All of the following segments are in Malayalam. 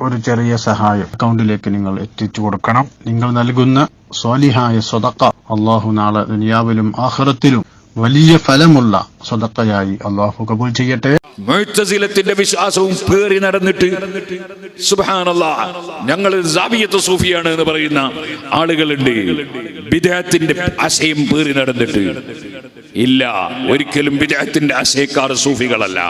ഒരു ചെറിയ സഹായം. അക്കൗണ്ടിലേക്ക് നിങ്ങൾ എത്തിച്ചു കൊടുക്കണം. നിങ്ങൾ നൽകുന്ന സ്വാലിഹായ സ്വതക്ക അള്ളാഹു നാളെ ദുനിയാവിലും ആഹ്റത്തിലും വലിയ ഫലമുള്ള സ്വതക്കയായി അള്ളാഹു കബൂൽ ചെയ്യട്ടെ. മുഴത്തസിലത്തിന്റെ വിശ്വാസവും പേറി നടന്നിട്ട് സുബാനല്ല ഞങ്ങൾ സാബിയത്ത് സൂഫിയാണ് എന്ന് പറയുന്ന ആളുകളുണ്ട്. വിദേഹത്തിന്റെ ആശയം പേറി നടന്നിട്ട്. ഇല്ല ഒരിക്കലും വിദേഹത്തിന്റെ ആശയക്കാർ സൂഫികളല്ല.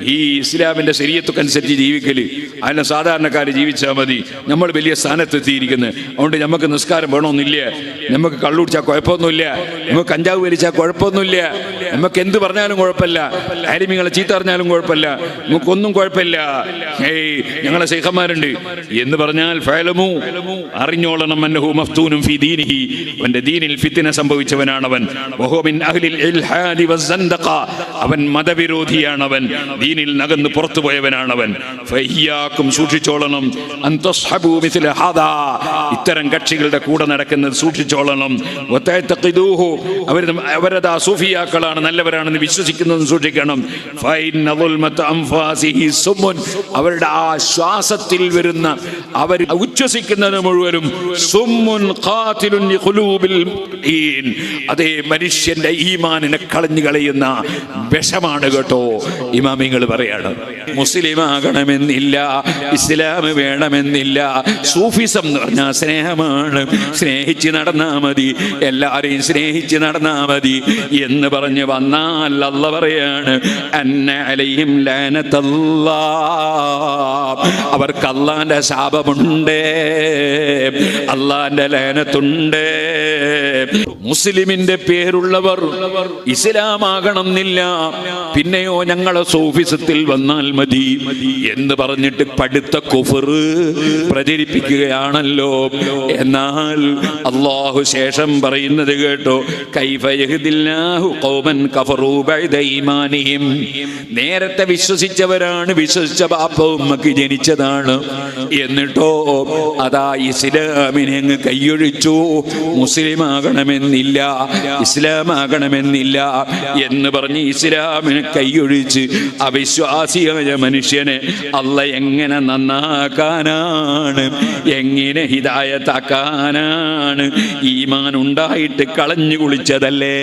ഈ ഇസ്ലാമിന്റെ ശരീരത്തൊക്കെ അനുസരിച്ച് ജീവിക്കൽ. അതിനെ സാധാരണക്കാർ ജീവിച്ചാൽ മതി. നമ്മൾ വലിയ സ്ഥാനത്തെത്തിയിരിക്കുന്നത് അതുകൊണ്ട് നമുക്ക് നിസ്കാരം വേണമെന്നില്ല നമുക്ക് കള്ളുടിച്ചാൽ കുഴപ്പമൊന്നുമില്ല. നമുക്ക് കഞ്ചാവ് വലിച്ചാൽ കുഴപ്പമൊന്നുമില്ല. നമുക്ക് എന്ത് പറഞ്ഞാലും കുഴപ്പമില്ല. അരിമിങ്ങളെ ചീത്ത പറഞ്ഞാലും കുഴപ്പമില്ല. നമുക്കൊന്നും കുഴപ്പമില്ല. ഏയ് ഞങ്ങളെ സേഖന്മാരുണ്ട് എന്ന് പറഞ്ഞാൽ ഫയലമു അറിഞ്ഞോളണം അന്നഹു മഫ്തൂനും ഫി ദീനിഹി. അവന്റെ ദീനിൽ ഫിത്തിന സംഭവിച്ചവനാണവൻ. വഹു മിൻ അഹ്ലിൽ ഇൽഹാദി അവൻ മതവിരോധിയാണവൻ. ദീനിൽ നകന്ന് പുറത്തു പോയവനാണ് അവൻ ഫയ്യാക്കും സൂക്ഷിച്ചോളണം. ഇത്തരം കക്ഷികളുടെ കൂടെ നടക്കുന്നത് സൂക്ഷിച്ചോളണം. അവർ അവരതാ സൂഫിയാക്കളാണ് നല്ലവരാണെന്ന് വിശ്വസിക്കുന്നതും സൂക്ഷിക്കണം. അവരുടെ ആ ശ്വാസത്തിൽ വരുന്ന അവർ ഉച്ഛസിക്കുന്നത് മുഴുവനും അതേ മനുഷ്യന്റെ ഈമാനിനെ കളഞ്ഞു കളയുന്ന വിഷമാണ് കേട്ടോ. ഇമാമിങ്ങൾ പറയാണ്. മുസ്ലിം ആകണമെന്നില്ല ഇസ്ലാം വേണമെന്നില്ല. സൂഫിസം എന്ന് പറഞ്ഞാൽ സ്നേഹമാണ്. സ്നേഹിച്ച് നടന്നാ മതി. എല്ലാരെയും സ്നേഹിച്ച് നടന്നാ മതി എന്ന് പറഞ്ഞ് വന്നാൽ അല്ല പറയാണ് അന്ന അലയും ലാനത്തല്ലാ. അവർക്ക് അള്ളാന്റെ ശാപമുണ്ട്. അള്ളാന്റെ ലേനത്തുണ്ട്. മുസ്ലിമിന്റെ പേരുള്ളവർ ഇസ്ലാമാകണം എന്നില്ല പിന്നെയോ ഞങ്ങളെ സൂഫിസത്തിൽ വന്നാൽ മതി എന്ന് പറഞ്ഞിട്ട് പടുത്ത കുഫർ പ്രചരിപ്പിക്കുകയാണല്ലോ. എന്നാൽ അള്ളാഹു ശേഷം പറയുന്നത് കേട്ടോ നേരത്തെ വിശ്വസിച്ചവരാണ് വിശ്വസിച്ച ബാപ്പവും മക്ക് ജനിച്ചതാണ്. എന്നിട്ടോ അതാ ഇസ്ലാമിനെ അങ്ങ് കൈയൊഴിച്ചു. മുസ്ലിം ആകണമെന്നില്ല ഇസ്ലാം ആകണമെന്നില്ല എന്ന് പറഞ്ഞ് ഇസ്ലാമിനെ കൈയൊഴിച്ച് അവിശ്വാസിയായ മനുഷ്യനെ അല്ല എങ്ങനെ നന്നാക്കാനാണ്? എങ്ങനെ ഹിതായത്താക്കാനാണ് ഈമാൻ ഉണ്ടായിട്ട് കളഞ്ഞു കുളിച്ചതല്ലേ?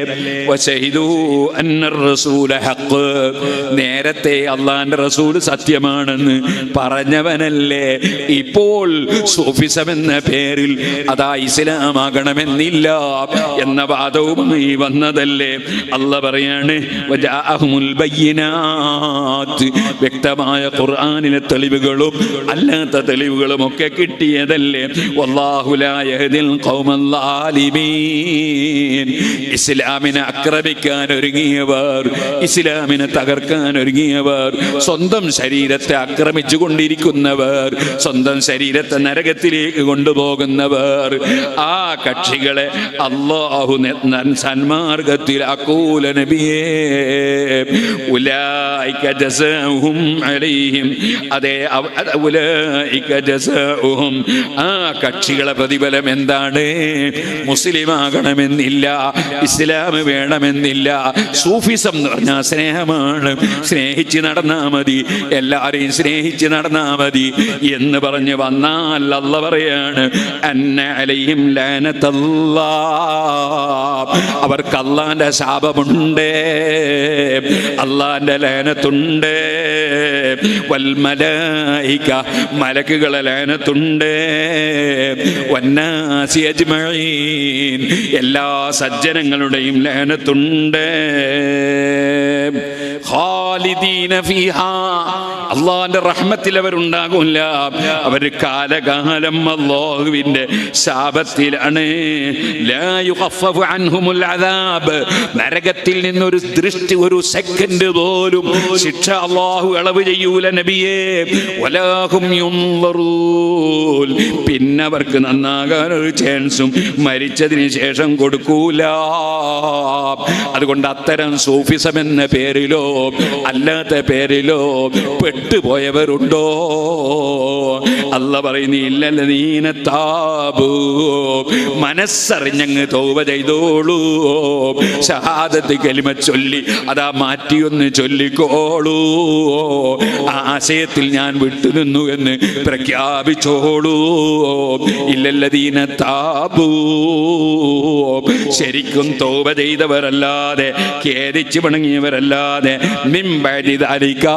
നേരത്തെ അള്ളാന്റെ റസൂൽ സത്യമാണെന്ന് പറഞ്ഞവനല്ലേ? ഇപ്പോൾ സൂഫിസം എന്ന പേരിൽ അതാ ഇസ്ലാമാകണമെന്നില്ല എന്ന വാദവുമായി വന്നതല്ലേ? അല്ല പറയാണ് ബയ്യിനാത്ത് വ്യക്തമായ ഖുർആാനിലെ തെളിവുകളും അല്ലാത്ത തെളിവുകളും ഒക്കെ കിട്ടിയതല്ലേ? ഇസ്ലാമിനെ ആക്രമിക്കാൻ ഒരുങ്ങിയവർ ഇസ്ലാമിനെ തകർക്കാൻ ഒരുങ്ങിയവർ സ്വന്തം ശരീരത്തെ ആക്രമിച്ചു കൊണ്ടിരിക്കുന്നവർ സ്വന്തം ശരീരത്തെ നരകത്തിലേക്ക് കൊണ്ടുപോകുന്നവർ ആ കക്ഷികളെ അള്ളാഹു സന്മാർഗത്തിലാക്കൂല നബിയേ. അലൈഹിം. ആ കക്ഷികളെ പ്രതിഫലം എന്താണ്? മുസ്ലിം ആകണമെന്നില്ല ഇസ്ലാം വേണമെന്നില്ല. സൂഫിസം എന്ന് പറഞ്ഞാൽ സ്നേഹമാണ്. സ്നേഹിച്ച് നടന്നാൽ മതി എല്ലാരെയും സ്നേഹിച്ച് നടന്നാൽ മതി എന്ന് പറഞ്ഞ് വന്നാൽ അല്ല പറയാണ് അന്ന അവർക്ക് അള്ളാന്റെ ശാപമുണ്ട്. അള്ളാന്റെ ലാനത്തുണ്ട് ഉണ്ട് വൽമലായിക മലക്കുകളെ ലാനത്തുണ്ട്. വന്നാസി അജ്മഈൻ എല്ലാ സജ്ജനങ്ങളുടെയും ലാനത്തുണ്ട്. അള്ളാന്റെ റഹ്മത്തിൽ അവരുണ്ടാകില്ല. അവർ കാലകാലം അള്ളാഹുവിന്റെ ശാപത്തിലാണ്. നരകത്തിൽ നിന്നൊരു ദൃഷ്ടി ഒരു സെക്കൻഡ് പോലും ശിക്ഷ അള്ളാഹു ഇളവ് ചെയ്യും ചെയ്യൂല നബിയേ വലാഹും. പിന്നെ അവർക്ക് നന്നാകാൻ ഒരു ചാൻസും മരിച്ചതിന് ശേഷം കൊടുക്കൂല. അതുകൊണ്ട് അത്തരം സൂഫിസം എന്ന പേരിലോ അല്ലാത്ത പേരിലോ പെട്ടുപോയവരുണ്ടോ? അല്ല പറയുന്നു നീനെ താബൂ മനസ്സറിഞ്ഞങ്ങ് തോവ ചെയ്തോളൂ. ഷഹാദത്ത് കലിമ ചൊല്ലി അതാ മാറ്റിയൊന്ന് ചൊല്ലിക്കോളൂ. ആ ആശയത്തിൽ ഞാൻ വിട്ടുനിന്നു എന്ന് പ്രഖ്യാപിച്ചോളൂ. ഇല്ലല്ലതീന താബൂ. ശരിക്കും തോപ ചെയ്തവരല്ലാതെ ഖേദിച്ചു പിണങ്ങിയവരല്ലാതെ മിമ്പഴിതാലിക്ക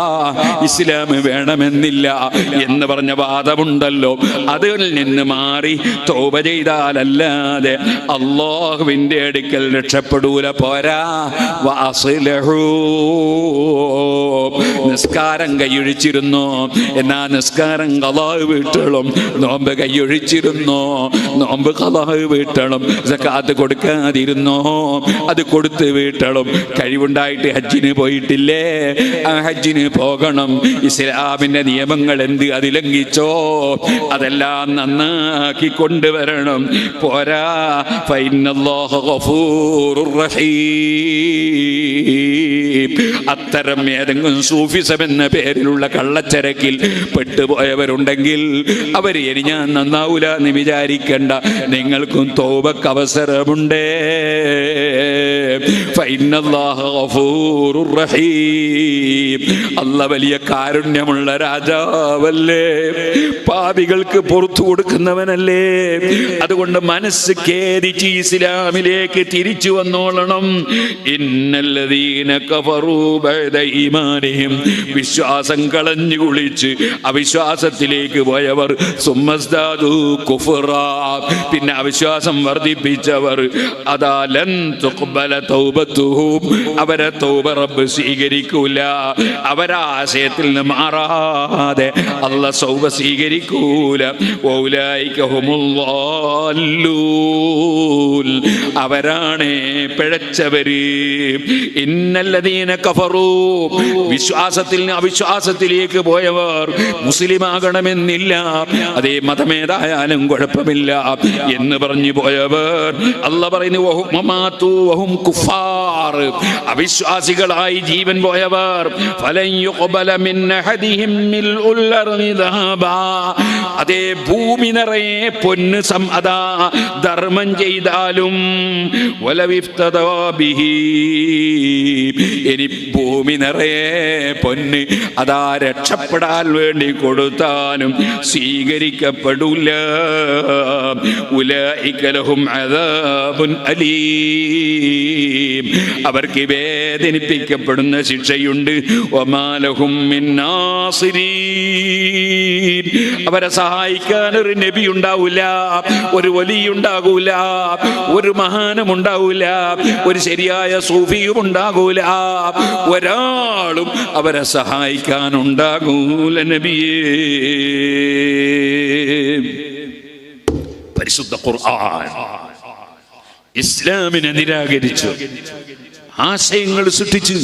ഇസ്ലാം വേണമെന്നില്ല എന്ന് പറഞ്ഞ വാദമുണ്ടല്ലോ. അതിൽ നിന്ന് മാറി തോപ ചെയ്താലല്ലാതെ അള്ളാഹുവിന്റെ അടുക്കൽ രക്ഷപ്പെടൂല. പോരാ. നിസ്കാരം കൈയൊഴിച്ചിരുന്നു. എന്നാ നിസ്കാരം കലാഹ് വീട്ടണം നോമ്പ് കൈയൊഴിച്ചിരുന്നു. നോമ്പ് കലാഹ് വീട്ടണം സക്കാത്ത് കൊടുക്കാതിരുന്നു. അത് കൊടുത്ത് വീട്ടണം കഴിവുണ്ടായിട്ട് ഹജ്ജിന് പോയിട്ടില്ലേ? ആ ഹജ്ജിന് പോകണം. ഇസ്ലാമിന്റെ നിയമങ്ങൾ എന്ത് അതിലംഘിച്ചോ? അതെല്ലാം നന്നാക്കി കൊണ്ടുവരണം. പോരാ. അത്തരം ഏതെങ്കിലും സൂഫിസം എന്ന പേരിലുള്ള കള്ളച്ചരക്കിൽ പെട്ടുപോയവരുണ്ടെങ്കിൽ അവർ ഇനി ഞാൻ നന്നാവൂല എന്ന് വിചാരിക്കണ്ട. നിങ്ങൾക്കും തോപക്ക് അവസരമുണ്ട്. അല്ല വലിയ കാരുണ്യമുള്ള രാജാവല്ലേ? പാപികൾക്ക് പുറത്തു കൊടുക്കുന്നവനല്ലേ? അതുകൊണ്ട് മനസ്സ് ഖേദിച്ച് ഇസ്ലാമിലേക്ക് തിരിച്ചു വന്നോളണം. ഇന്നല്ലതീന കഫറൂ ഈമാനിഹിം. വിശ്വാസം കളഞ്ഞു കുളിച്ച് അവിശ്വാസത്തിലേക്ക് പോയവർ പിന്നെ അവിശ്വാസം വർദ്ധിപ്പിച്ചവർ അവരെ തൗബ റബ്ബ് സ്വീകരിക്കൂല അവരാ ആശയത്തിൽ നിന്ന് മാറാതെ അല്ല സൗബ സ്വീകരിക്കൂല. അവരാണ് പിഴച്ചവര്. ഇന്നല്ലതീന കഫറൂ. വിശ്വാസത്തിൽ നിന്ന് അവിശ്വാസത്തിലേക്ക് പോയവർ മുസ്ലിമാകണമെന്നില്ല അതേ മതമേതായാലും കുഴപ്പമില്ല എന്ന് പറഞ്ഞു പോയവർ അല്ല പറയുന്നു "വഹും മമാതു വഹും കുഫാർ." അവിശ്വാസികളായി ജീവൻ പോയവർ. അതേ ഭൂമി നിറയെ പൊന്ന് സം ധർമ്മം ചെയ്താലും. ഇനി ഭൂമി നിറയെ പൊന്ന് അതാ രക്ഷപ്പെടാൻ വേണ്ടി കൊടുത്താലും സ്വീകരിക്കപ്പെടില്ല. അദാബുൻ അലീം. അവർക്ക് വേദനിപ്പിക്കപ്പെടുന്ന ശിക്ഷയുണ്ട്. ഒമാലഹും അവരെ സഹായിക്കാൻ ഒരു നബി ഉണ്ടാവൂല ഒരു വലി ഉണ്ടാകൂല ഒരു മഹാനും ഉണ്ടാവൂല ഒരു ശരിയായ സൂഫിയും ഉണ്ടാകൂല. ഒരാളും അവരെ സഹായിക്കാൻ ഉണ്ടാകൂല നബിയേ. പരിശുദ്ധ ഖുർആൻ ഇസ്ലാമിനെ നിരാകരിച്ചു ആശയങ്ങൾ സൃഷ്ടിച്ച്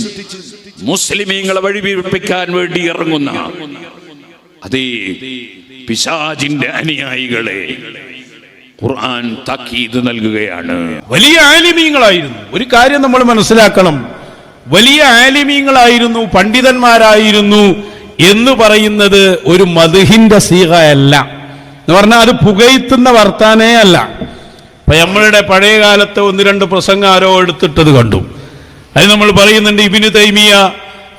മുസ്ലിമീങ്ങളെ വഴിപിഴപ്പിക്കാൻ വേണ്ടി ഇറങ്ങുന്ന അതേ പിശാജിന്റെ അനുയായികളെ ഖുർആൻ താക്കീത് നൽകുകയാണ്. വലിയ ആലിമീങ്ങളായിരുന്നു ഒരു കാര്യം നമ്മൾ മനസ്സിലാക്കണം. വലിയ ആലിമീങ്ങളായിരുന്നു പണ്ഡിതന്മാരായിരുന്നു എന്ന് പറയുന്നത് ഒരു മധുഹിന്റെ സീകയല്ല എന്ന് പറഞ്ഞാൽ അത് പുകയത്തുന്ന വർത്താനേ അല്ല. ഇപ്പൊ നമ്മളുടെ പഴയ കാലത്തെ ഒന്ന് രണ്ട് പ്രസംഗം ആരോ എടുത്തിട്ടത് കണ്ടു. അത് നമ്മൾ പറയുന്നുണ്ട് ഇബിന് തൈമിയ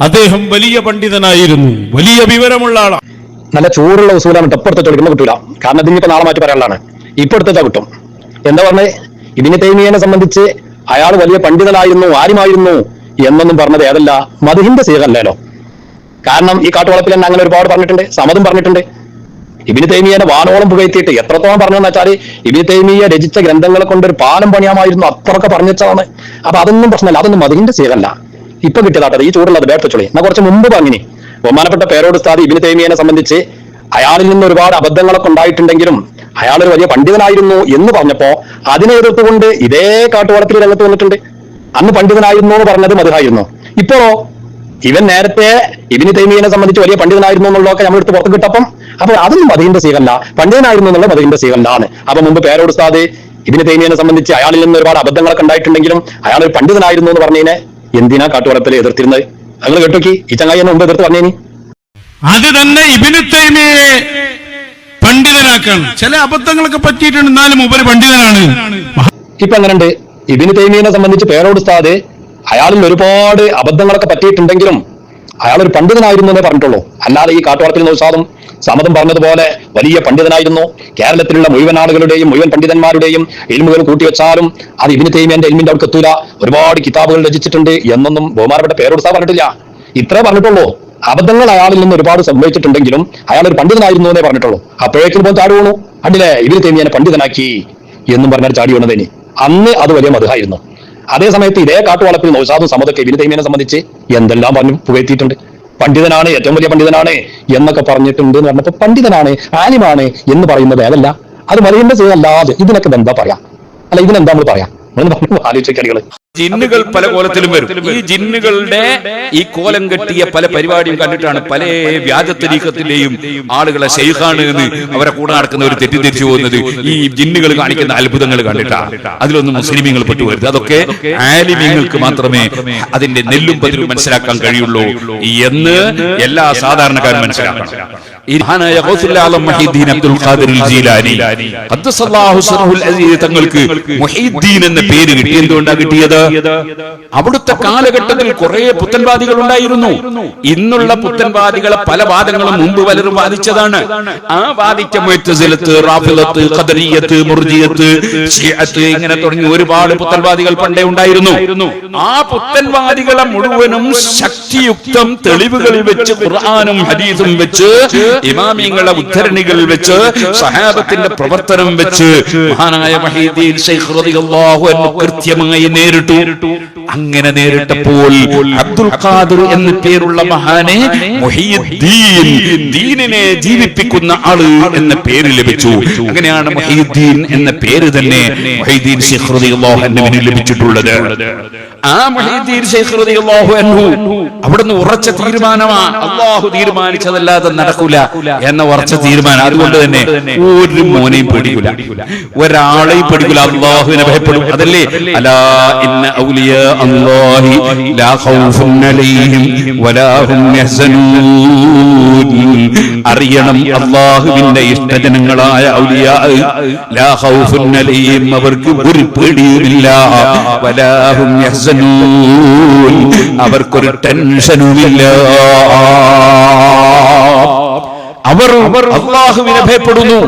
അദ്ദേഹം വലിയ പണ്ഡിതനായിരുന്നു വലിയ വിവരമുള്ള ആളാണ് നല്ല ചൂടുള്ള ഉസൂലാണ് ഇപ്പുറത്തെ ചോദിക്കുമ്പോൾ കിട്ടൂല. കാരണം ഇതിനിപ്പോ നാളെ മാറ്റി പറയാനുള്ളതാണ്. ഇപ്പൊ എടുത്താ കിട്ടും. എന്താ പറഞ്ഞേ? ഇബിന് തൈമിയനെ സംബന്ധിച്ച് അയാൾ വലിയ പണ്ഡിതനായിരുന്നു ആരുമായിരുന്നു എന്നൊന്നും പറഞ്ഞത് ഏതല്ല മധുഹിന്റെ സീകല്ലല്ലോ കാരണം ഈ കാട്ടുവളപ്പിൽ തന്നെ അങ്ങനെ ഒരുപാട് പറഞ്ഞിട്ടുണ്ട് സമതും പറഞ്ഞിട്ടുണ്ട്. ഇബിന് തൈമിയനെ വാനോളം പുകഴ്ത്തിയിട്ട് എത്രത്തോളം പറഞ്ഞെന്ന് വെച്ചാൽ ഇബിന് തൈമിയ രചിച്ച ഗ്രന്ഥങ്ങളെ കൊണ്ട് ഒരു പാലം പണിയാമായിരുന്നു അത്രയൊക്കെ പറഞ്ഞതാണ് അപ്പൊ അതൊന്നും പ്രശ്നമല്ല അതൊന്നും മതിന്റെ സീകല്ല ഇപ്പൊ കിട്ടിയതാട്ടത് ഈ ചൂടുള്ളത് ബേട്ടച്ചുളി എന്നാ കുറച്ച് മുമ്പ് പറഞ്ഞിനി ബഹുമാനപ്പെട്ട പേരോട് സ്ഥാതി ഇബിന് തൈമിയനെ സംബന്ധിച്ച് അയാളിൽ നിന്ന് ഒരുപാട് അബദ്ധങ്ങളൊക്കെ ഉണ്ടായിട്ടുണ്ടെങ്കിലും അയാൾ ഒരു വലിയ പണ്ഡിതനായിരുന്നു എന്ന് പറഞ്ഞപ്പോ അതിനെ എതിർത്തുകൊണ്ട് ഇതേ കാട്ടുവളപ്പിൽ രംഗത്ത് വന്നിട്ടുണ്ട്. അന്ന് പണ്ഡിതനായിരുന്നു എന്ന് പറഞ്ഞത് മതിയായിരുന്നു ഇപ്പോ ഇവൻ നേരത്തെ ഇബിനി തൈമീനെ സംബന്ധിച്ച് വലിയ പണ്ഡിതനായിരുന്നു എന്നുള്ളതൊക്കെ നമ്മൾ എടുത്ത് പുറത്ത് കിട്ടപ്പം അപ്പൊ അതൊന്നും മതിന്റെ സീകല്ല പണ്ഡിതനായിരുന്നു എന്നുള്ള മതിന്റെ സീകല്ലാണ് അപ്പൊ മുമ്പ് പേരോട് ഉസ്താദ് ഇബിനി തൈമീനെ സംബന്ധിച്ച് അയാളിൽ നിന്ന് ഒരുപാട് അബദ്ധങ്ങളൊക്കെ ഉണ്ടായിട്ടുണ്ടെങ്കിലും അയാൾ ഒരു പണ്ഡിതനായിരുന്നു എന്ന് പറഞ്ഞതിനെ എന്തിനാ കാട്ടുവളപ്പിൽ എതിർത്തിരുന്നത്? നിങ്ങൾ കേട്ടോക്കി ഈ ചങ്ങായി മുമ്പ് എതിർത്ത് പറഞ്ഞേനി. അത് തന്നെ ഇബിന് തൈമിയെ പണ്ഡിതനാക്കണം. ചില അബദ്ധങ്ങളൊക്കെ പറ്റിയിട്ടുണ്ട്. എന്നാലും ഉപരി പണ്ഡിതനാണ്. ഇപ്പൊ എങ്ങനെയുണ്ട്? ഇബിന് തൈമീനെ സംബന്ധിച്ച് പേരോട് ഉസ്താദ് അയാളിൽ ഒരുപാട് അബദ്ധങ്ങളൊക്കെ പറ്റിയിട്ടുണ്ടെങ്കിലും അയാൾ ഒരു പണ്ഡിതനായിരുന്നു എന്നേ പറഞ്ഞിട്ടുള്ളൂ. അല്ലാതെ ഈ കാട്ടുവളത്തിൽ നൗസാദും സമതും പറഞ്ഞതുപോലെ വലിയ പണ്ഡിതനായിരുന്നു. കേരളത്തിലുള്ള മുഴുവൻ ആളുകളുടെയും മുഴുവൻ പണ്ഡിതന്മാരുടെയും എൽമുകൾ കൂട്ടിവെച്ചാലും അത് ഇബിന് തൈമിയന്റെ എൽമിന്റെ അവിടെ എത്തൂല. ഒരുപാട് കിതാബുകൾ രചിച്ചിട്ടുണ്ട്. എന്നൊന്നും ബഹുമാനപ്പെട്ട പേരോട് ഉസ്താദ് പറഞ്ഞിട്ടില്ല. ഇത്രേ പറഞ്ഞിട്ടുള്ളൂ. അബദ്ധങ്ങൾ അയാളിൽ നിന്ന് ഒരുപാട് സംഭവിച്ചിട്ടുണ്ടെങ്കിലും അയാൾ ഒരു പണ്ഡിതനായിരുന്നു എന്നേ പറഞ്ഞിട്ടുള്ളൂ. അപ്പോഴേക്കും പോയി താഴെ വീണു. അണ്ടില്ലേ ഇവർ തേമിയനെ പണ്ഡിതനാക്കി എന്നും പറഞ്ഞാൽ ചാടി വീണതിന് അന്ന് അത് വലിയ മധുഹായിരുന്നു അതേ സമയത്ത് ഇതേ കാട്ടുവളപ്പിൽ നൗസാദും സമതൊക്കെ ഇവർ തേമിയനെ സംബന്ധിച്ച് എന്തെല്ലാം പറഞ്ഞു പുകഴ്ത്തിയിട്ടുണ്ട്. പണ്ഡിതനാണ് ഏറ്റവും വലിയ പണ്ഡിതനാണ് എന്നൊക്കെ പറഞ്ഞിട്ടുണ്ട് എന്ന് പറഞ്ഞപ്പോ പണ്ഡിതനാണ് ആലിമാണ് എന്ന് പറയുന്നത് ഏതല്ല അത് മറിയന്റെ ചെയ്തല്ലാതെ ഇതിനൊക്കെ എന്താ പറയാ? അല്ല ഇതിനെന്താ നമ്മൾ പറയാ? നിങ്ങൾ ആലോചിക്കളികൾ ജിന്നുകൾ പല കോലത്തിലും വരും. ഈ ജിന്നുകളുടെ ഈ കോലം കെട്ടിയ പല പരിപാടിയും കണ്ടിട്ടാണ് പല വ്യാജത്തരീക്കത്തിന്റെയും ആളുകളെ ഷെയ്ഖാണ് എന്ന് അവരെ കൂടെ നടക്കുന്ന ഒരു തെറ്റിദ്ധരിച്ചു പോകുന്നത്. ഈ ജിന്നുകൾ കാണിക്കുന്ന അത്ഭുതങ്ങൾ കണ്ടിട്ടാണ് അതിലൊന്നും മുസ്ലിമീങ്ങൾ പെട്ടുവരുത് അതൊക്കെ ആലിമീങ്ങൾക്ക് മാത്രമേ അതിന്റെ നെല്ലും പതിരും മനസ്സിലാക്കാൻ കഴിയുള്ളൂ എന്ന് എല്ലാ സാധാരണക്കാരും മനസ്സിലാക്കണം. അബ്ദുൽ ജീലാനി. തങ്ങൾക്ക് എന്ന പേര് കിട്ടി. എന്തുകൊണ്ടാ കിട്ടിയത്? അവിടുത്തെ കാലഘട്ടത്തിൽ കുറെ പുത്തൻവാദികൾ ഉണ്ടായിരുന്നു. ഇന്നുള്ള പുത്തൻവാദികളെ പല വാദങ്ങളും മുമ്പ് പലരും വാദിച്ചതാണ്. ആ വാദിച്ച റാഫിലത്ത് ഖദരിയത്ത് മുർജിയത്ത് ഇങ്ങനെ തുടങ്ങി ഒരുപാട് പുത്തൻവാദികൾ പണ്ടേ ഉണ്ടായിരുന്നു. ആ പുത്തൻവാദികളെ മുഴുവനും ശക്തിയുക്തം തെളിവുകളിൽ വെച്ച് ഖുർആാനും ഹദീസും വെച്ച് ഇമാമിയങ്ങളെ ഉദ്ധരണികളിൽ വെച്ച് സഹാബത്തിന്റെ പ്രവർത്തനം വെച്ച് മഹാനായ മഹീദീൻ കൃത്യമായി നേരിട്ടു. അങ്ങനെ നേരിട്ടപ്പോൾ അബ്ദുൽ ഖാദിർ എന്ന് പേരുള്ള മഹാനെ ദീനിനെ ജീവിപ്പിക്കുന്ന ആൾ എന്ന പേര് ലഭിച്ചു. അങ്ങനെയാണ് മൊഹീദ്ദീൻ എന്ന പേര് തന്നെ മൊഹീദ്ദീൻ ലഭിച്ചിട്ടുള്ളത്. ആ മുഹീദ്ദീൻ ശൈഖ് റളിയല്ലാഹു അൻഹു. അവിടുന്ന് ഉറച്ച തീരുമാനമാണ് അള്ളാഹു തീരുമാനിച്ചതല്ലാതെ നടക്കൂല എന്ന ഉറച്ച തീരുമാനം. അതുകൊണ്ട് തന്നെ ഒരു മോനെയും പേടിക്കൂല. ഒരാളെയും പേടിക്കൂല. അള്ളാഹുവിനെ ഭയപ്പെടും. അതല്ലേ? അലാ ഇന്ന ഔലിയ അല്ലാഹി ലാ ഖൗഫുൻ അലൈഹിം വലാ ഹും യഹ്സനൂൻ. അറിയണം അള്ളാഹുവിന്റെ ഇഷ്ടജനങ്ങളായ ഔലിയാ ലാ ഖൗഫുൻ അലൈഹിം. അവർക്ക് ഒരു പേടിയുമില്ല. വലാ ഹും അവർക്കൊരു ടെൻഷനുമില്ല. അവർ അള്ളാഹുവിനെ ഭയപ്പെടുന്നു.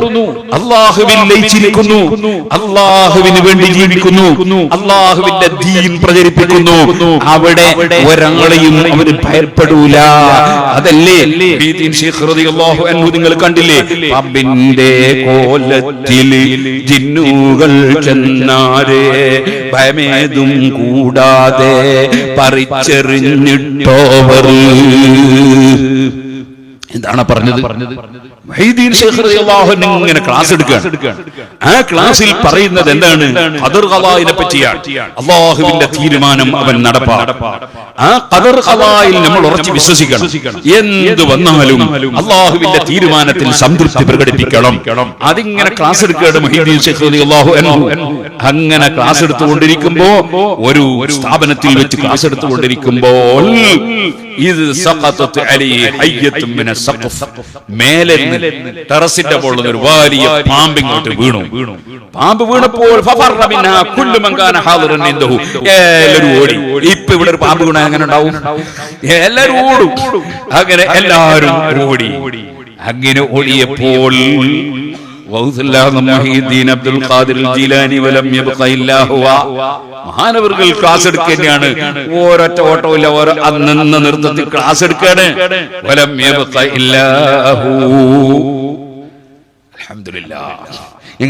അള്ളാഹുവിൽ ലയിച്ചിരിക്കുന്നു. അള്ളാഹുവിന് വേണ്ടി ജീവിക്കുന്നു. അള്ളാഹുവിന്റെ ദീൻ പ്രചരിപ്പിക്കുന്നു. അവിടെ ഒരാളെയും അവന് ഭയപ്പെടൂല. അതല്ലേ? നിങ്ങൾ കണ്ടില്ലേ? അബിന്റെ കോലത്തിൽ ജിന്നുകൾ ചെന്നാരെ ഭയമേതും കൂടാതെ പറിച്ചെറിഞ്ഞിട്ടോവർ. എന്താണ് പറഞ്ഞത്? ഇങ്ങനെ ക്ലാസ് എടുക്കുകയാണ്. ആ ക്ലാസ്സിൽ പറയുന്നത് എന്താണ്? ഖദർ ഖലായിനെ പറ്റിയാണ്. അള്ളാഹുവിന്റെ തീരുമാനം അവൻ നടപ്പാ. ആ ഖദർ ഖലായിൽ നമ്മൾ ഉറച്ചു വിശ്വസിക്കണം. എന്ത് വന്നാലും അള്ളാഹുവിന്റെ തീരുമാനത്തിൽ സംതൃപ്തി പ്രകടിപ്പിക്കണം. അതിങ്ങനെ ക്ലാസ് എടുക്കുകയാണ് മഹീദ്ദീൻ റളിയല്ലാഹു അൻഹു. അങ്ങനെ ക്ലാസ് എടുത്തുകൊണ്ടിരിക്കുമ്പോ ഒരു സ്ഥാപനത്തിൽ വെച്ച് ക്ലാസ് എടുത്തുകൊണ്ടിരിക്കുമ്പോൾ മേലെ ടെറസിന്റെ മുകളിൽ ഒരു വലിയ പാമ്പ് ഇങ്ങോട്ട് വീണു. പാമ്പ് വീണപ്പോൾ എല്ലാവരും ഓടി. ഇപ്പൊ ഇവിടെ ഒരു പാമ്പ് വീണ എങ്ങനെ ഉണ്ടാവും. എല്ലാവരും ഓടും. അങ്ങനെ എല്ലാവരും ഓടി. അങ്ങനെ ഓടിയപ്പോൾ അബ്ദുൽ ഖാദിർ വലം മഹാനവറുകൾ ക്ലാസ് എടുക്കുകയാണ് ഓരൊറ്റ ഓട്ടമില്ല ഓരോ അന്നന്ന നൃത്തത്തിൽ ക്ലാസ് എടുക്കാണ്. വലം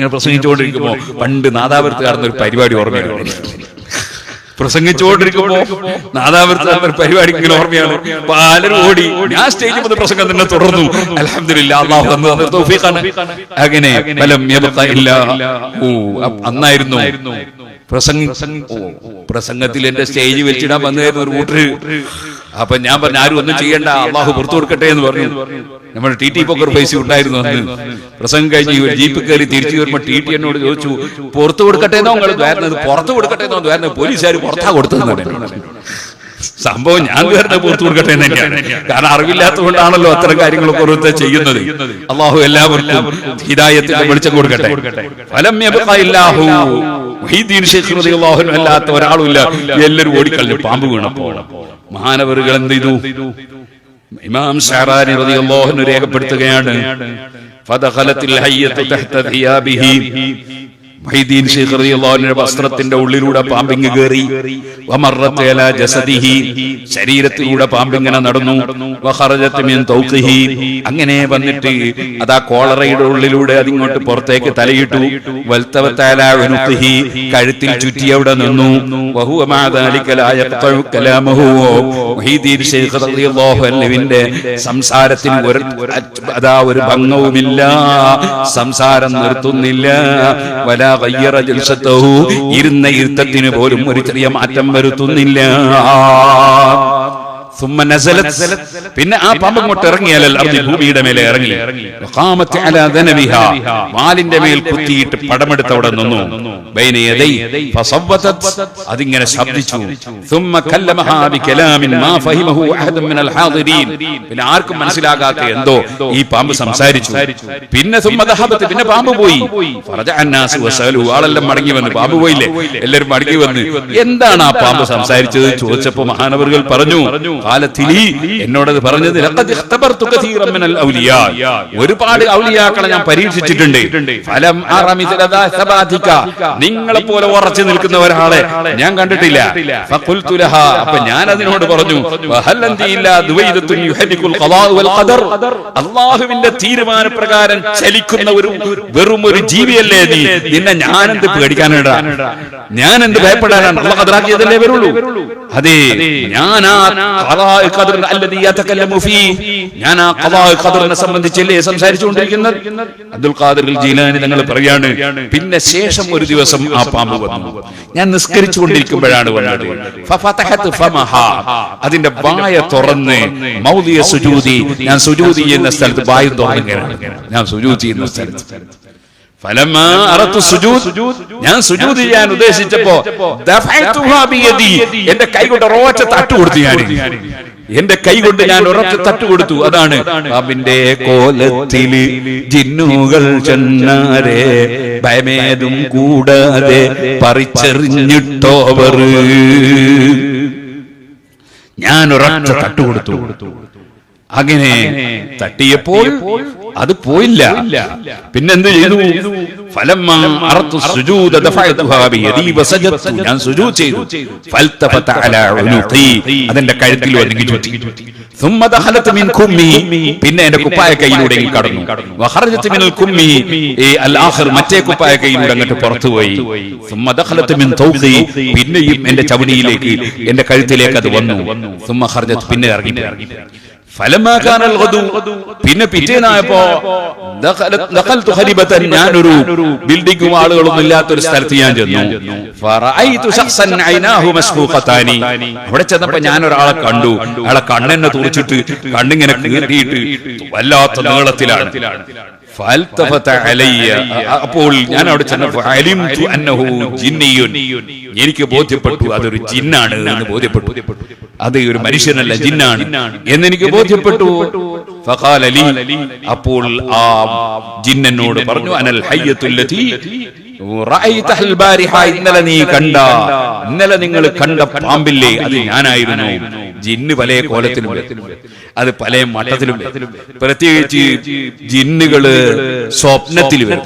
പ്രസംഗിച്ചുകൊണ്ടിരിക്കുമ്പോ പണ്ട് നാദാപുരത്തുകാർന്ന ഒരു പരിപാടി ഓർമ്മയാണ് പ്രസംഗിച്ചുകൊണ്ടിരിക്കുമ്പോ നാദാപുരത്ത് ഒരു പരിപാടി ഇങ്ങനെ ഓർമ്മയാണ്. പലരും ഓടി. ഞാൻ സ്റ്റേജിൽ വന്ന് പ്രസംഗം തന്നെ തുടർന്നു. അലഹമില്ല അള്ളാഹു തന്നു തന്ന തൗഫീഖാണ്. അങ്ങനെ ഫലം യബ്ഖ ഇല്ലാ ഹു. അന്നായിരുന്നു. പ്രസംഗ പ്രസംഗത്തിൽ എന്റെ സ്റ്റേജ് വെച്ചിടാൻ വന്നായിരുന്നു ഒരു കൂട്ടര് അപ്പൊ ഞാൻ പറഞ്ഞു ആരും ഒന്നും ചെയ്യണ്ട അള്ളാഹു പുറത്തു കൊടുക്കട്ടെ എന്ന് പറഞ്ഞു. നമ്മൾ ടി ടി പൊക്കർ പൈസ ഉണ്ടായിരുന്നു അന്ന്. പ്രസംഗം കഴിഞ്ഞ് ഒരു ജീപ്പ് കയറി തിരിച്ചു വരുമ്പോൾ ടി ടി എന്നോട് ചോദിച്ചു പുറത്തു കൊടുക്കട്ടെ എന്നോ? നിങ്ങൾ വേറെ പുറത്തു കൊടുക്കട്ടെ എന്നോ? വേറെ പോലീസുകാർ പുറത്താ കൊടുത്തത് സംഭവം ഞാൻ വേറെ പുറത്തു കൊടുക്കട്ടെ തന്നെയാണ് കാരണം അറിവില്ലാത്തതുകൊണ്ടാണല്ലോ അത്തരം കാര്യങ്ങളൊക്കെ ഓരോരുത്തർ ചെയ്യുന്നത്. അള്ളാഹു എല്ലാവർക്കും ഹിദായത്തിന്റെ വെളിച്ചം കൊടുക്കട്ടെ. ഫലം ഇല്ലാഹു. അല്ലാത്ത ഒരാളുമില്ല. എല്ലാവരും ഓടിക്കളഞ്ഞു പാമ്പ് വീണപ്പോ മഹാനവറുകൾ എന്ത് ചെയ്തു? ഇമാം ഷാറാനി റളിയല്ലാഹു അൻഹു രേഖപ്പെടുത്തുകയാണ്. ഫദഖലത്തിൽ ഹയ്യത്തു തഹ്ത ഥിയാബിഹി മൊഹീദ്ദീൻ ശൈഖ് റളിയല്ലാഹു അൻഹുവിന്റെ വസ്ത്രത്തിന്റെ ഉള്ളിലൂടെ പാമ്പിങ് കയറി വമറത്ത് ജസദിഹി. ശരീരത്തിലൂടെ പാമ്പിങ്ങനെ നടന്നു. വഖറജത്ത് മിൻ തൗഖിഹി. അങ്ങനെ വന്നിട്ട് അതാ കോളറയുടെ ഉള്ളിലൂടെ അതിങ്ങോട്ട് പുറത്തേക്ക് തലയിട്ടു. വൽതവത്ത് അലാ കഴുത്തിൽ ചുറ്റി അവിടെ നിന്നു. വഹുവ മാ ദാലിക ലാ യഖ്തഉ കലാമഹു. മൊഹീദ്ദീൻ ശൈഖ് റളിയല്ലാഹു അൻഹുവിന്റെ സംസാരത്തിന് ഒരു അതാ ഒരു ഭംഗവുമില്ല. സംസാരം നിർത്തുന്നില്ല. വലാ ഇരുന്ന ഇരുത്തത്തിന് പോലും ഒരു ചെറിയ മാറ്റം വരുത്തുന്നില്ല. പിന്നെ ആ പാമ്പ് അങ്ങോട്ട് ഇറങ്ങിയാൽ ഭൂമിയുടെ മേലെ ഇറങ്ങി. വാലിന്റെ മേൽ കുത്തിയിട്ട് പടമെടുത്ത് അവിടെ നിന്നു. അതിങ്ങനെ ശബ്ദിച്ചു. പിന്നെ ആർക്കും മനസ്സിലാകാത്ത എന്തോ ഈ പാമ്പ് സംസാരിച്ചു. പിന്നെ പിന്നെ പാമ്പ് പോയി. ആളെല്ലാം മടങ്ങി വന്ന് പാമ്പ് പോയില്ലേ? എല്ലാരും മടങ്ങി വന്ന്. എന്താണ് ആ പാമ്പ് സംസാരിച്ചത്? ചോദിച്ചപ്പോ മഹാനവറുകൾ പറഞ്ഞു കാലത്തിലി എന്നോടത് പറഞ്ഞത് ഒരുപാട് ഔലിയാക്കളെ ഞാൻ പരീക്ഷിച്ചിട്ടുണ്ട്. ഫലം നിങ്ങളെ പോലെ ഉറച്ചു നിൽക്കുന്ന ഒരാളെ ഞാൻ കണ്ടിട്ടില്ല. അപ്പൊ ഞാൻ അതിനോട് പറഞ്ഞു അള്ളാഹുവിന്റെ തീരുമാനപ്രകാരം ചലിക്കുന്ന ഒരു വെറും ഒരു ജീവിയല്ലേ നീ? നിന്നെ ഞാൻ എന്ത് പേടിക്കാനിടാ ഞാൻ എന്ത് ഭയപ്പെടാനാണ് അള്ളാഹ് ഖദറാക്കിയതല്ലേ വരുള്ളൂ. അതെ ഞാൻ ആ ഞാൻ ആ ഖദാ ഖദറിനെ സംബന്ധിച്ചല്ലേ സംസാരിച്ചുകൊണ്ടിരിക്കുന്നത്? അബ്ദുൽ ഖാദിർ ജീലാനി തങ്ങൾ പറയാണ് പിന്നെ ശേഷം ഒരു ദിവസം ആ പാമ്പ് വന്നു. ഞാൻ നിസ്കരിച്ചു കൊണ്ടിരിക്കുമ്പോഴാണ് വന്നത്. അതിന്റെ വായ തുറന്ന് മൗലിയ സുജൂദി ഞാൻ സുജൂദി എന്ന സ്ഥലത്ത് വായ തുറന്നിങ്ങനെ. ഞാൻ സുജൂതി ചെയ്യുന്ന സ്ഥലത്ത്. ഞാൻ സുജൂദ് ചെയ്യാൻ ഉദ്ദേശിച്ചപ്പോ എന്റെ കൈ കൊണ്ട് ഉറവച്ച തട്ടു കൊടുത്തു ഞാൻ എന്റെ കൈ കൊണ്ട് ഞാൻ ഒരൊറ്റ തട്ടു കൊടുത്തു അതാണ് അവന്റെ കോലത്തിൽ ജിന്നുകൾ ചെന്നാരെ. ഭയമേതും കൂടാതെ പറിച്ചെറിഞ്ഞിട്ടോവർ. ഞാൻ ഉറച്ച തട്ടു കൊടുത്തു അങ്ങനെ തട്ടിയപ്പോൾ അത് പോയില്ല. പിന്നെന്ത് ചെയ്തു? ഞാൻ ചെയ്തു. അതെന്റെ കഴുത്തിൽ പിന്നെ എന്റെ കുപ്പായ കയ്യിലൂടെ കടന്നു. മറ്റേ കുപ്പായ കൈയിലൂടെ അങ്ങോട്ട് പുറത്തുപോയി. പിന്നെയും എന്റെ ചവിടിയിലേക്ക് എന്റെ കഴുത്തിലേക്ക് അത് വന്നു. പിന്നെ ഇറങ്ങി പിന്നെ പിറ്റേന്നായപ്പോ ഞാനൊരു ബിൽഡിംഗും ആളുകളൊന്നും ഇല്ലാത്ത ഒരു സ്ഥലത്ത് ഞാൻ ചെന്നു. അവിടെ ചെന്നപ്പോ ഞാൻ ഒരാളെ കണ്ടു. അയാളെ കണ്ണെന്നെ തുറച്ചിട്ട് കണ്ണിങ്ങനെ കീറിയിട്ട് വല്ലാത്ത നീളത്തിലാണ്. അപ്പോൾ ഞാൻ അവിടെ എനിക്ക് ബോധ്യപ്പെട്ടു. അതൊരു ജിന്നാണ് എന്ന് ബോധ്യപ്പെട്ടു. അത് ഒരു മനുഷ്യനല്ല ജിന്നാണ്. എന്നെനിക്ക് ബോധ്യപ്പെട്ടു. അപ്പോൾ ആ ജിന്നോട് പറഞ്ഞു അനൽ ഹയ്യത്തുല്ലതി ഇന്നലെ നീ കണ്ട. ഇന്നലെ നിങ്ങൾ കണ്ട പാമ്പില്ലേ? അത് ഞാനായിരുന്നു. ജിന്ന് പല കോലത്തിലും അത് പല മട്ടത്തിലും. പ്രത്യേകിച്ച് ജിന്നുകൾ സ്വപ്നത്തിൽ വരും.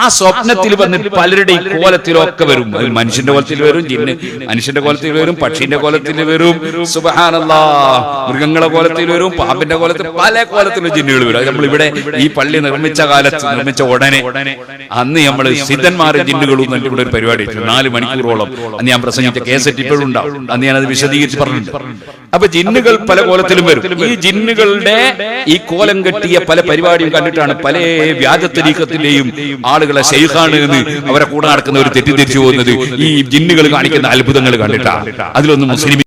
ആ സ്വപ്നത്തിൽ വന്ന് പലരുടെയും കോലത്തിലൊക്കെ വരും. അത് മനുഷ്യന്റെ കോലത്തിൽ വരും ജിന്ന് മനുഷ്യന്റെ കോലത്തിൽ വരും പക്ഷിന്റെ കോലത്തിൽ വരും. സുബഹാനല്ലാ. മൃഗങ്ങളെ കോലത്തിൽ വരും പാമ്പിന്റെ കോലത്തിൽ പല കോലത്തിലും ജിന്നുകൾ വരും. നമ്മൾ ഇവിടെ ഈ പള്ളി നിർമ്മിച്ച കാലത്ത് നിർമ്മിച്ച ഉടനെ അന്ന് നമ്മൾ സിദ്ധ സിദ്ധന്മാരും ജിന്നുകളും ഇവിടെ ഒരു പരിപാടി നാല് മണിക്കൂറോളം അന്ന് ഞാൻ പ്രസംഗിച്ച കേസറ്റ് ഇപ്പോഴും ഉണ്ടാവും അന്ന് ഞാനത് വിശദീകരിച്ച് പറഞ്ഞിട്ടുണ്ട്. അപ്പൊ ജിന്നുകൾ പല കോലത്തിലും വരും. ഈ ജിന്നുകളുടെ ഈ കോലം കെട്ടിയ പല പരിപാടിയും കണ്ടിട്ടാണ് പല വ്യാജ തരീക്കത്തിന്റെയും ആളുകളെ ഷെയ്ഖാണ് എന്ന് അവരെ കൂടെ നടക്കുന്ന ഒരു തെറ്റിദ്ധരിച്ചു പോകുന്നത് ഈ ജിന്നുകൾ കാണിക്കുന്ന അത്ഭുതങ്ങൾ കണ്ടിട്ടാണ്. അതിലൊന്നും മുസ്ലിം